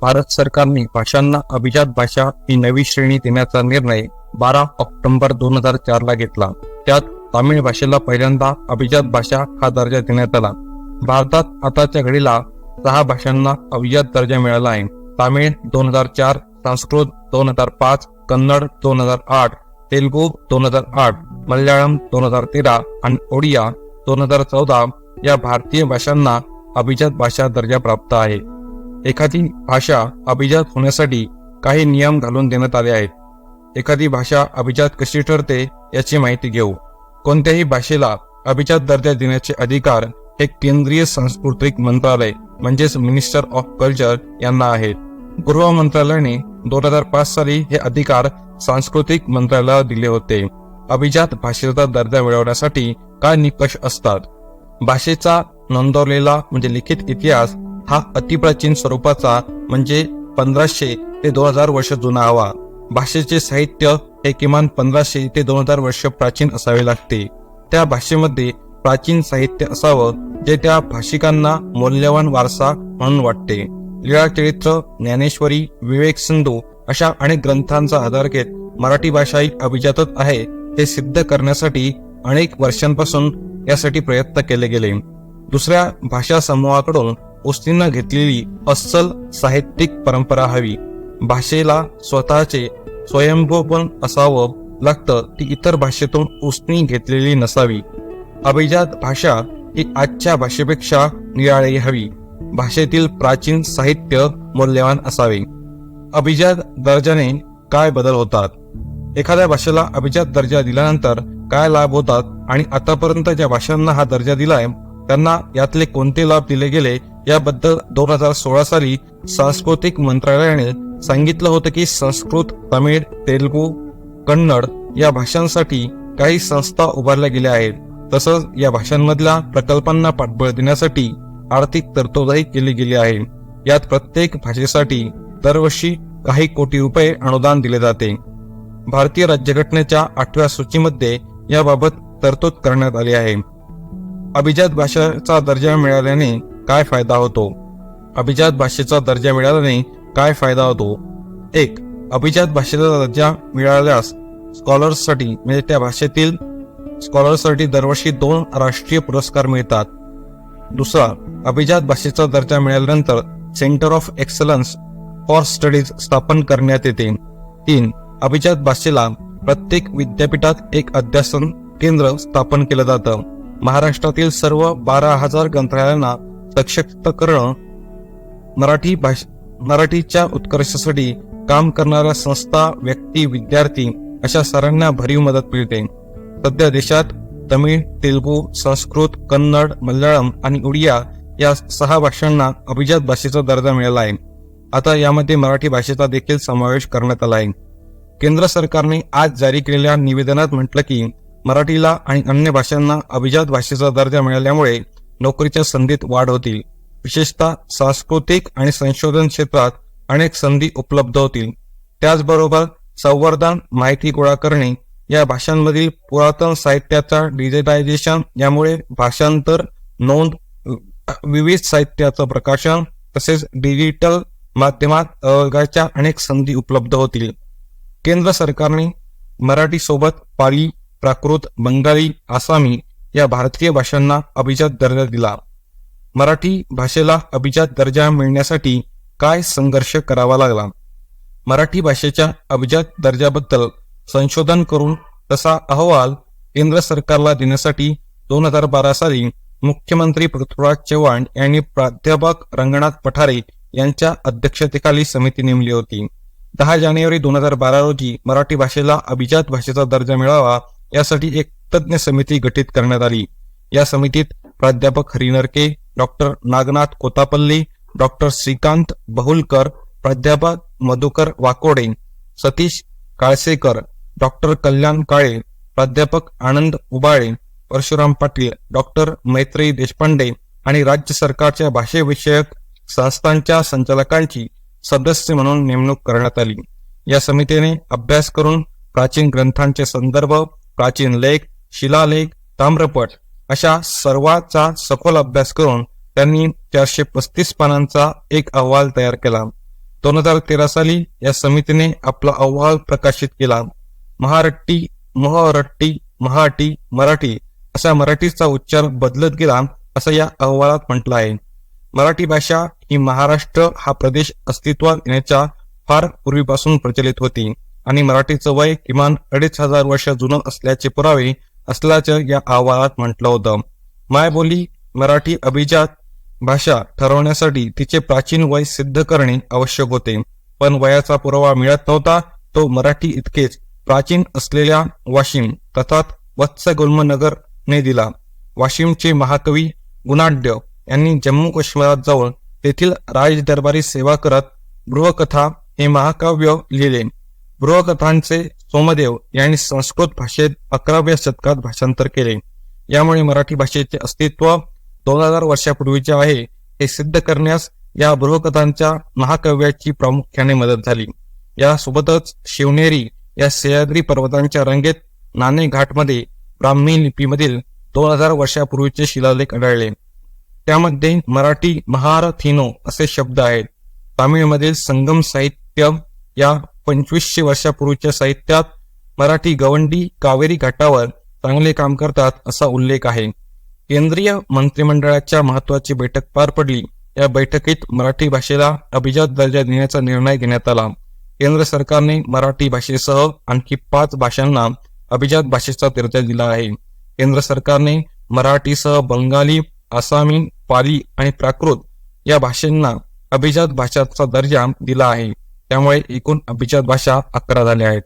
भारत सरकारने भाषांना अभिजात भाषा ही नवी श्रेणी देण्याचा निर्णय बारा ऑक्टोबर दोन हजार चार ला घेतला. त्यात तामिळ भाषेला पहिल्यांदा अभिजात भाषा हा दर्जा देण्यात आला. भारतात आताच्या घडीला सहा भाषांना अभिजात दर्जा मिळाला आहे. तामिळ दोन हजार चार संस्कृत दोन हजार पाच कन्नड दोन हजार आठ तेलुगू दोन हजार आठ मल्याळम दोन हजार तेरा आणि ओडिया दोन हजार चौदा या भारतीय भाषांना अभिजात भाषा दर्जा प्राप्त आहे. एखादी भाषा अभिजात होण्यासाठी काही नियम घालून देण्यात आले आहेत. एखादी भाषा अभिजात कशी ठरते याची माहिती घेऊ. कोणत्याही भाषेला अभिजात दर्जा देण्याचे अधिकार हे केंद्रीय सांस्कृतिक मंत्रालय म्हणजेच मिनिस्टर ऑफ कल्चर यांना आहेत. गृह मंत्रालयाने दोन हजार पाच साली हे अधिकार सांस्कृतिक मंत्रालयाला दिले होते. अभिजात भाषेचा दर्जा मिळवण्यासाठी काय निकष असतात? भाषेचा नोंदवलेला म्हणजे लिखित इतिहास हा अतिप्राचीन स्वरूपाचा म्हणजे पंधराशे ते दोन हजार वर्ष जुना हवा. भाषेचे साहित्य हे किमान पंधराशे ते दोन हजार वर्ष प्राचीन असावे लागते. त्या भाषेमध्ये प्राचीन साहित्य असावं जे त्या भाषिकांना मौल्यवान वारसा म्हणून वाटते. लीळाचरित्र ज्ञानेश्वरी विवेक सिंधू अशा अनेक ग्रंथांचा आधार घेत मराठी भाषा ही अभिजातच आहे हे सिद्ध करण्यासाठी अनेक वर्षांपासून यासाठी प्रयत्न केले गेले. दुसऱ्या भाषा समूहाकडून उस्तीनं घेतलेली अस्सल साहित्यिक परंपरा हवी. भाषेला स्वतःचे स्वयंभूपण असावं लागतं ती इतर भाषेतून उसनी घेतलेली नसावी. अभिजात भाषा ही आजच्या भाषेपेक्षा निराळी हवी. भाषेतील प्राचीन साहित्य मौल्यवान असावे. अभिजात दर्जाने काय बदल होतात? एखाद्या भाषेला अभिजात दर्जा दिल्यानंतर काय लाभ होतात? आणि आतापर्यंत ज्या भाषांना हा दर्जा दिलाय त्यांना यातले कोणते लाभ दिले गेले? याबद्दल दोन हजार सोळा साली सांस्कृतिक मंत्रालयाने सांगितलं होतं की संस्कृत तमिळ तेलगू कन्नड या भाषांसाठी काही संस्था उभारल्या गेल्या आहेत. तसंच या भाषांमधल्या प्रकल्पांना पाठबळ देण्यासाठी आर्थिक तरतूदही केली गेली आहे. यात प्रत्येक भाषेसाठी दरवर्षी काही कोटी रुपये अनुदान दिले जाते. भारतीय राज्यघटनेच्या आठव्या सूचीमध्ये याबाबत तरतूद करण्यात आली आहे. अभिजात भाषेचा दर्जा मिळाल्याने काय फायदा होतो? अभिजात भाषेचा दर्जा मिळाल्याने काय फायदा होतो? एक अभिजात भाषेचा दर्जा मिळाल्यास स्कॉलर्ससाठी म्हणजे त्या भाषेतील स्कॉलर्ससाठी दरवर्षी दोन राष्ट्रीय पुरस्कार मिळतात. दुसरा अभिजात भाषेचा दर्जा मिळाल्यानंतर centre of excellence for studies स्थापन करण्यात येते. तीन अभिजात भाषेला प्रत्येक विद्यापीठात एक अध्यासन केंद्र स्थापन केलं जातं. महाराष्ट्रातील सर्व बारा हजार ग्रंथालयांना सशक्त करणं मराठी भाषा मराठीच्या उत्कर्षासाठी काम करणाऱ्या संस्था व्यक्ती विद्यार्थी अशा सर्वांना भरीव मदत मिळते. सध्या देशात तमिळ तेलुगू संस्कृत कन्नड मल्याळम आणि उडिया या सहा भाषांना अभिजात भाषेचा दर्जा मिळाला आहे. आता यामध्ये मराठी भाषेचा देखील समावेश करण्यात आला आहे. केंद्र सरकारने आज जारी केलेल्या निवेदनात म्हटलं की मराठीला आणि अन्य भाषांना अभिजात भाषेचा दर्जा मिळाल्यामुळे नोकरीच्या संधीत वाढ होतील. विशेषतः सांस्कृतिक आणि संशोधन क्षेत्रात अनेक संधी उपलब्ध होतील. त्याचबरोबर संवर्धन माहिती गोळा करणे या भाषांमधील पुरातन साहित्याचा डिजिटायझेशन यामुळे भाषांतर नोंद विविध साहित्याचं प्रकाशन तसेच डिजिटल माध्यमात अवघाच्या अनेक संधी उपलब्ध होतील. केंद्र सरकारने मराठी सोबत पाली प्राकृत बंगाली आसामी या भारतीय भाषांना अभिजात दर्जा दिला. मराठी भाषेला अभिजात दर्जा मिळण्यासाठी काय संघर्ष करावा लागला? मराठी भाषेच्या अभिजात दर्जाबद्दल संशोधन करून तसा अहवाल केंद्र सरकारला देण्यासाठी दोन हजार बारा साली मुख्यमंत्री पृथ्वीराज चव्हाण यांनी प्राध्यापक रंगनाथ पठारे यांच्या अध्यक्षतेखाली समिती नेमली होती. दहा जानेवारी दोन हजार बारा रोजी मराठी भाषेला अभिजात भाषेचा दर्जा मिळावा यासाठी एक तज्ज्ञ समिती गठीत करण्यात आली. या समितीत प्राध्यापक हरिनरके डॉक्टर नागनाथ कोतापल्ली डॉक्टर श्रीकांत बहुलकर प्राध्यापक मधुकर वाकोडे सतीश काळसेकर डॉक्टर कल्याण काळे प्राध्यापक आनंद उबाळे परशुराम पाटील डॉक्टर मैत्रेयी देशपांडे आणि राज्य सरकारच्या भाषेविषयक संस्थांच्या संचालकांची सदस्य म्हणून नेमणूक करण्यात आली. या समितीने अभ्यास करून प्राचीन ग्रंथांचे संदर्भ प्राचीन लेख शिलालेख ताम्रपट अशा सर्वाचा सखोल अभ्यास करून त्यांनी चारशे पस्तीस पानांचा एक अहवाल तयार केला. दोन हजार तेरा साली या समितीने आपला अहवाल प्रकाशित केला. महारट्टी मोहरट्टी महाटी मराठी असा मराठीचा उच्चार बदलत गेला असं या अहवालात म्हटलं आहे. मराठी भाषा ही महाराष्ट्र हा प्रदेश अस्तित्वात येण्याच्या फार पूर्वीपासून प्रचलित होती आणि मराठीचं वय किमान अडीच हजार वर्ष जुनं असल्याचे पुरावे असल्याचं या अहवालात म्हटलं होतं. मायबोली मराठी अभिजात भाषा ठरवण्यासाठी तिचे प्राचीन वय सिद्ध करणे आवश्यक होते. पण वयाचा पुरावा मिळत नव्हता तो मराठी इतकेच प्राचीन असलेल्या वाशिम तथा वत्सगुल्मनगर ने दिला. वाशिमचे महाकवी गुणाढ्य यांनी जम्मू काश्मीरात जाऊन तेथील राजदरबारी सेवा करत बृहकथा हे महाकाव्य लिहिले. बृहकथांचे सोमदेव यांनी संस्कृत भाषेत अकराव्या शतकात भाषांतर केले. यामुळे मराठी भाषेचे अस्तित्व दोन हजार वर्षापूर्वीचे आहे हे सिद्ध करण्यास या बृहकथांच्या महाकाव्याची प्रामुख्याने मदत झाली. यासोबतच शिवनेरी या सह्याद्री पर्वतांच्या रंगेत नाणे घाटमध्ये ब्राह्मी लिपीमधील दोन हजार वर्षापूर्वीचे शिलालेख आढळले. त्यामध्ये मराठी महारथिनो असे शब्द आहेत. तामिळमधील संगम साहित्य या पंचवीसशे वर्षापूर्वीच्या साहित्यात मराठी गवंडी कावेरी घाटावर चांगले काम करतात असा उल्लेख आहे. केंद्रीय मंत्रिमंडळाच्या महत्वाची बैठक पार पडली. या बैठकीत मराठी भाषेला अभिजात दर्जा देण्याचा निर्णय घेण्यात आला. केंद्र सरकारने मराठी भाषेसह आणखी पाच भाषांना अभिजात भाषेचा दर्जा दिला आहे. केंद्र सरकारने मराठीसह बंगाली आसामी पाली आणि प्राकृत या भाषांना अभिजात भाषांचा दर्जा दिला आहे. त्यामुळे एकूण अभिजात भाषा अकरा झाल्या आहेत.